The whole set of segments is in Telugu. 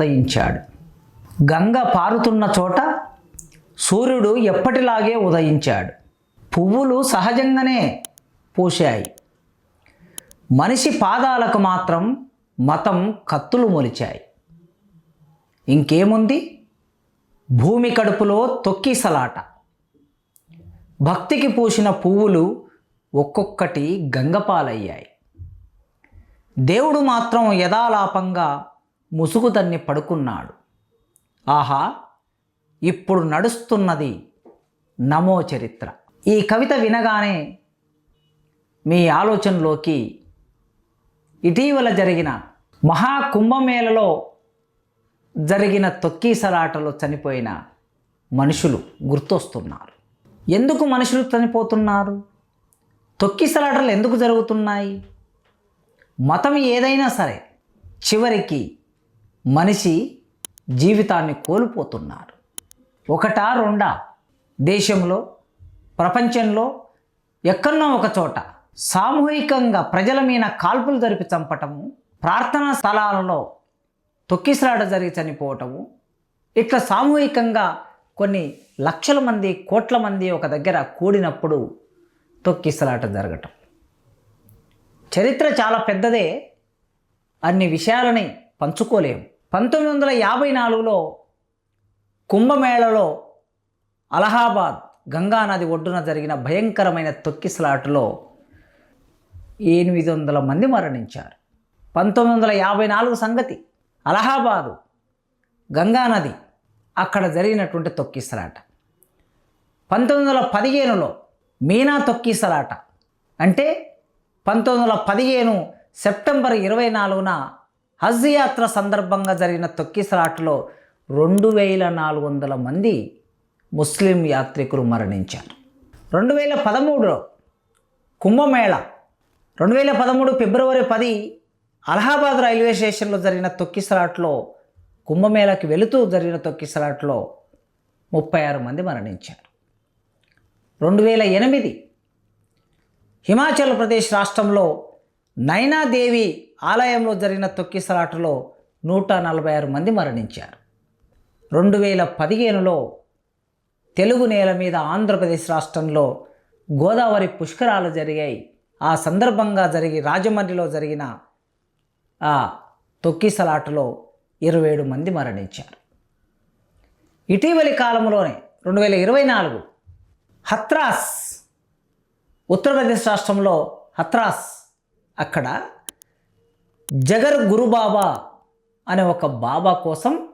ఉదయించాడు. గంగ పారుతున్న చోట సూర్యుడు ఎప్పటిలాగే ఉదయించాడు. పువ్వులు సహజంగానే పూశాయి. మనిషి పాదాలకు మాత్రం మతం కత్తులు మొలిచాయి. ఇంకేముంది? భూమి కడుపులో తొక్కిసలాట. భక్తికి పూసిన పువ్వులు ఒక్కొక్కటి గంగపాలయ్యాయి. దేవుడు మాత్రం యథాలాపంగా ముసుగు తన్ని పడుకున్నాడు. ఆహా ఇప్పుడు నడుస్తున్నది నమో చరిత్ర. ఈ కవిత వినగానే మీ ఆలోచనలోకి ఇటీవల జరిగిన మహాకుంభమేళలో జరిగిన తొక్కీసలాటలో చనిపోయిన మనుషులు గుర్తొస్తున్నారు. ఎందుకు మనుషులు చనిపోతున్నారు? తొక్కిసలాటలు ఎందుకు జరుగుతున్నాయి? మతం ఏదైనా సరే చివరికి మనిషి జీవితాన్ని కోల్పోతున్నారు. ఒకటా రెండా? దేశంలో ప్రపంచంలో ఎక్కడో ఒక చోట సామూహికంగా ప్రజల మీద కాల్పులు జరిపి చంపటము ప్రార్థనా స్థలాలలో తొక్కిసలాట జరిగి చనిపోవటము ఇట్లా సామూహికంగా కొన్ని లక్షల మంది కోట్ల మంది ఒక దగ్గర కూడినప్పుడు తొక్కిసలాట జరగటం. చరిత్ర చాలా పెద్దదే. అన్ని విషయాలని పంచుకోలేము. పంతొమ్మిది వందల యాభై నాలుగులో కుంభమేళలో అలహాబాద్ గంగానది ఒడ్డున జరిగిన భయంకరమైన తొక్కిసలాటలో ఎనిమిది వందల మంది మరణించారు. పంతొమ్మిది వందల యాభై నాలుగు సంగతి అలహాబాదు గంగానది అక్కడ జరిగినటువంటి తొక్కిసలాట పంతొమ్మిది వందల పదిహేనులో మీనా తొక్కిసలాట అంటే పంతొమ్మిది వందల పదిహేను సెప్టెంబర్ ఇరవై నాలుగున హజ్ యాత్ర సందర్భంగా జరిగిన తొక్కిసలాటలో రెండు వేల నాలుగు వందల మంది ముస్లిం యాత్రికులు మరణించారు. రెండు వేల పదమూడులో కుంభమేళ రెండు వేల పదమూడు ఫిబ్రవరి పది అలహాబాద్ రైల్వే స్టేషన్లో జరిగిన తొక్కిసలాట్లో కుంభమేళకి వెళుతూ జరిగిన తొక్కిసలాట్లో ముప్పై ఆరు మంది మరణించారు. రెండు వేల ఎనిమిది హిమాచల్ ప్రదేశ్ రాష్ట్రంలో నైనాదేవి ఆలయంలో జరిగిన తొక్కిసలాటలో నూట నలభై ఆరు మంది మరణించారు. రెండు వేల పదిహేనులో తెలుగు నేల మీద ఆంధ్రప్రదేశ్ రాష్ట్రంలో గోదావరి పుష్కరాలు జరిగాయి. ఆ సందర్భంగా జరిగి రాజమండ్రిలో జరిగిన ఆ తొక్కిసలాటలో ఇరవై ఏడు మంది మరణించారు. ఇటీవలి కాలంలోనే రెండు వేల ఇరవై నాలుగు హత్రాస్ ఉత్తరప్రదేశ్ రాష్ట్రంలో హత్రాస్ అక్కడ జగర్ గురుబాబా అనే ఒక బాబా కోసం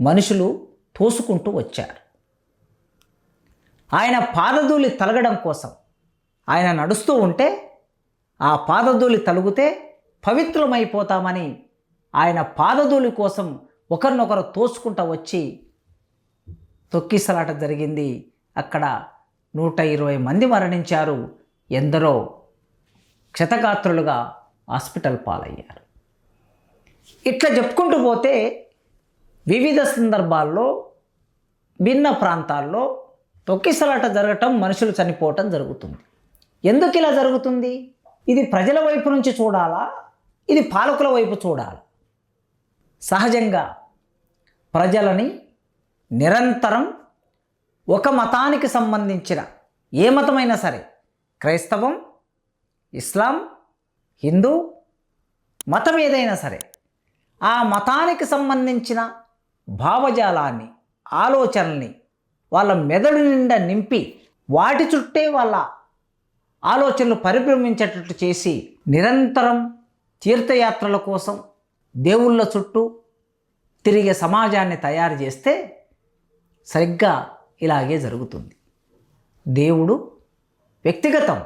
మనుషులు తోసుకుంటూ వచ్చారు. ఆయన పాదధూళి తలగడం కోసం ఆయన నడుస్తూ ఉంటే ఆ పాదధూళి తలుగుతే పవిత్రమైపోతామని ఆయన పాదధూళి కోసం ఒకరినొకరు తోసుకుంటూ వచ్చి తొక్కిసలాట జరిగింది. అక్కడ నూట ఇరవై మంది మరణించారు. ఎందరో క్షతగాత్రులుగా హాస్పిటల్ పాలయ్యారు. ఇట్లా చెప్పుకుంటూ పోతే వివిధ సందర్భాల్లో భిన్న ప్రాంతాల్లో తొక్కిసలాట జరగటం మనుషులు చనిపోవటం జరుగుతుంది. ఎందుకు ఇలా జరుగుతుంది? ఇది ప్రజల వైపు నుంచి చూడాలా? ఇది పాలకుల వైపు చూడాలి? సహజంగా ప్రజలని నిరంతరం ఒక మతానికి సంబంధించిన ఏ మతమైనా సరే క్రైస్తవం ఇస్లాం హిందూ మతం ఏదైనా సరే ఆ మతానికి సంబంధించిన భావజాలాన్ని ఆలోచనల్ని వాళ్ళ మెదడు నిండా నింపి వాటి చుట్టే వాళ్ళ ఆలోచనలు పరిభ్రమించేటట్టు చేసి నిరంతరం తీర్థయాత్రల కోసం దేవుళ్ళ చుట్టూ తిరిగే సమాజాన్ని తయారు చేస్తే సరిగ్గా ఇలాగే జరుగుతుంది. దేవుడు వ్యక్తిగతం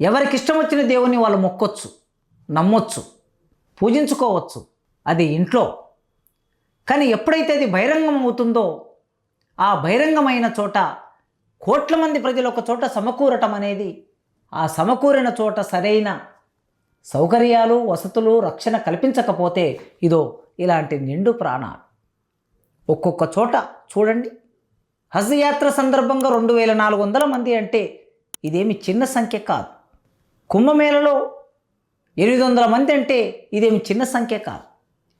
ఎవరికి ఇష్టం వచ్చిన దేవుని వాళ్ళు మొక్కొచ్చు నమ్మొచ్చు పూజించుకోవచ్చు. అది ఇంట్లో. కానీ ఎప్పుడైతే అది బహిరంగం అవుతుందో ఆ బహిరంగమైన చోట కోట్ల మంది ప్రజలు ఒక చోట సమకూరటం అనేది ఆ సమకూరిన చోట సరైన సౌకర్యాలు వసతులు రక్షణ కల్పించకపోతే ఇదో ఇలాంటి నిండు ప్రాణాలు. ఒక్కొక్క చోట చూడండి. హజ్ యాత్ర సందర్భంగా రెండు వేల నాలుగు వందల మంది అంటే ఇదేమి చిన్న సంఖ్య కాదు. కుంభమేళలో ఎనిమిది వందల మంది అంటే ఇదేమి చిన్న సంఖ్య కాదు.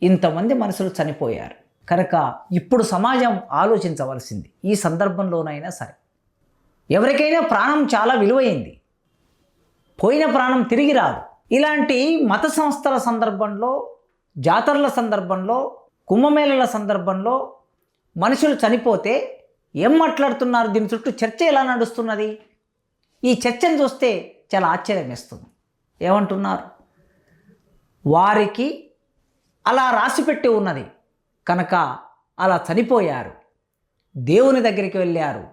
ఇంతమంది మనుషులు చనిపోయారు. కనుక ఇప్పుడు సమాజం ఆలోచించవలసింది. ఈ సందర్భంలోనైనా సరే. ఎవరికైనా ప్రాణం చాలా విలువైంది. పోయిన ప్రాణం తిరిగి రాదు. ఇలాంటి మత సంస్థల సందర్భంలో జాతరల సందర్భంలో కుంభమేళల సందర్భంలో మనుషులు చనిపోతే ఏం మాట్లాడుతున్నారు? దీని చుట్టూ చర్చ ఎలా నడుస్తున్నది? ఈ చర్చను చూస్తే చాలా ఆశ్చర్యం ఇస్తుంది ఏమంటున్నారు? వారికి అలా రాసిపెట్టి ఉన్నది. కనుక అలా చనిపోయారు. దేవుని దగ్గరికి వెళ్ళారు.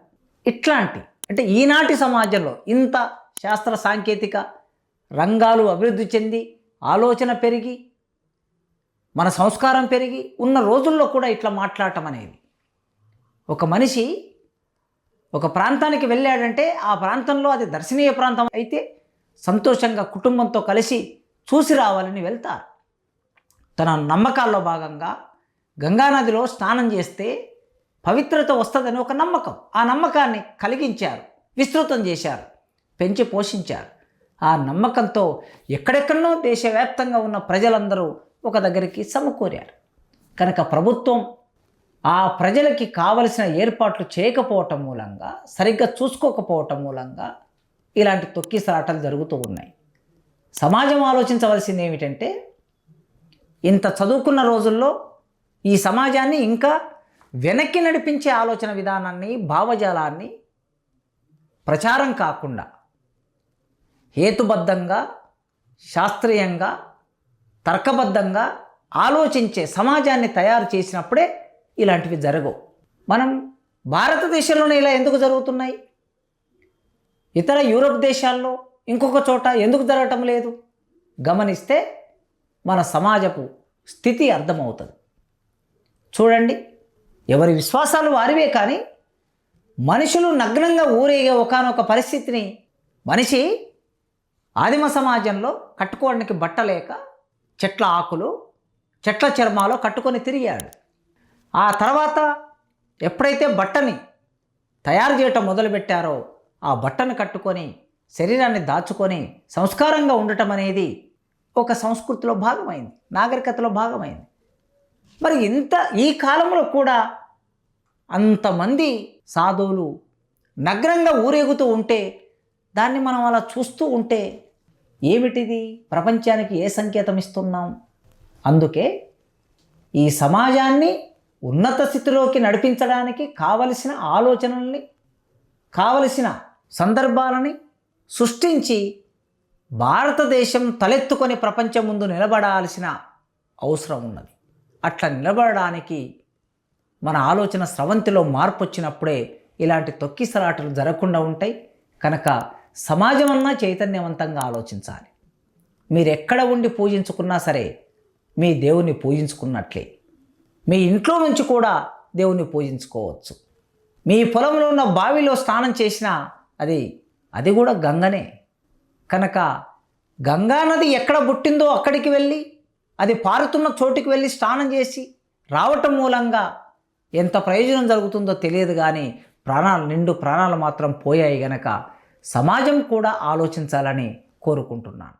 ఇట్లాంటి అంటే ఈనాటి సమాజంలో ఇంత శాస్త్ర సాంకేతిక రంగాలు అభివృద్ధి చెంది ఆలోచన పెరిగి మన సంస్కారం పెరిగి ఉన్న రోజుల్లో కూడా ఇట్లా మాట్లాడటం అనేది. ఒక మనిషి ఒక ప్రాంతానికి వెళ్ళాడంటే ఆ ప్రాంతంలో అది దర్శనీయ ప్రాంతం అయితే సంతోషంగా కుటుంబంతో కలిసి చూసి రావాలని వెళ్తారు. తన నమ్మకాల్లో భాగంగా గంగానదిలో స్నానం చేస్తే పవిత్రత వస్తుందని ఒక నమ్మకం. ఆ నమ్మకాన్ని కలిగించారు విస్తృతం చేశారు పెంచి పోషించారు. ఆ నమ్మకంతో ఎక్కడెక్కడనో దేశవ్యాప్తంగా ఉన్న ప్రజలందరూ ఒక దగ్గరికి సమకూరారు. కనుక ప్రభుత్వం ఆ ప్రజలకి కావలసిన ఏర్పాట్లు చేయకపోవటం మూలంగా సరిగ్గా చూసుకోకపోవటం మూలంగా ఇలాంటి తొక్కిసలాటలు జరుగుతూ ఉన్నాయి. సమాజం ఆలోచించవలసింది ఏమిటంటే ఇంత చదువుకున్న రోజుల్లో ఈ సమాజాన్ని ఇంకా వెనక్కి నడిపించే ఆలోచన విధానాన్ని భావజాలాన్ని ప్రచారం కాకుండా హేతుబద్ధంగా శాస్త్రీయంగా తర్కబద్ధంగా ఆలోచించే సమాజాన్ని తయారు చేసినప్పుడే ఇలాంటివి జరగవు. మనం భారతదేశంలోనే ఇలా ఎందుకు జరుగుతున్నాయి? ఇతర యూరోప్ దేశాల్లో ఇంకొక చోట ఎందుకు జరగటం లేదు? గమనిస్తే మన సమాజపు స్థితి అర్థమవుతుంది. చూడండి ఎవరి విశ్వాసాలు వారివే కానీ మనుషులు నగ్నంగా ఊరేగే ఒకానొక పరిస్థితిని మనిషి ఆదిమ సమాజంలో కట్టుకోవడానికి బట్టలేక చెట్ల ఆకులు చెట్ల చర్మాలో కట్టుకొని తిరిగాడు. ఆ తర్వాత ఎప్పుడైతే బట్టని తయారు చేయటం మొదలుపెట్టారో ఆ బట్టను కట్టుకొని శరీరాన్ని దాచుకొని సంస్కారంగా ఉండటం అనేది ఒక సంస్కృతిలో భాగమైంది నాగరికతలో భాగమైంది. మరి ఇంత ఈ కాలంలో కూడా అంతమంది సాధువులు నగ్నంగా ఊరేగుతూ ఉంటే దాన్ని మనం అలా చూస్తూ ఉంటే ఏమిటిది? ప్రపంచానికి ఏ సంకేతం ఇస్తున్నాం? అందుకే ఈ సమాజాన్ని ఉన్నత స్థితిలోకి నడిపించడానికి కావలసిన ఆలోచనల్ని కావలసిన సందర్భాలని సృష్టించి భారతదేశం తలెత్తుకొని ప్రపంచం ముందు నిలబడాల్సిన అవసరం ఉన్నది. అట్లా నిలబడడానికి మన ఆలోచన స్రవంతిలో మార్పు వచ్చినప్పుడే ఇలాంటి తొక్కిసలాటలు జరగకుండా ఉంటాయి. కనుక సమాజం అన్నా చైతన్యవంతంగా ఆలోచించాలి. మీరు ఎక్కడ ఉండి పూజించుకున్నా సరే మీ దేవుణ్ణి పూజించుకున్నట్లే. మీ ఇంట్లో నుంచి కూడా దేవుణ్ణి పూజించుకోవచ్చు. మీ పొలంలో ఉన్న బావిలో స్నానం చేసినా అది అది కూడా గంగనే. కనుక గంగా నది ఎక్కడ పుట్టిందో అక్కడికి వెళ్ళి అది పారుతున్న చోటుకి వెళ్ళి స్నానం చేసి రావటం మూలంగా ఎంత ప్రయోజనం జరుగుతుందో తెలియదు కానీ ప్రాణాలు నిండు ప్రాణాలు మాత్రం పోయాయి గనక సమాజం కూడా ఆలోచించాలని కోరుకుంటున్నాను.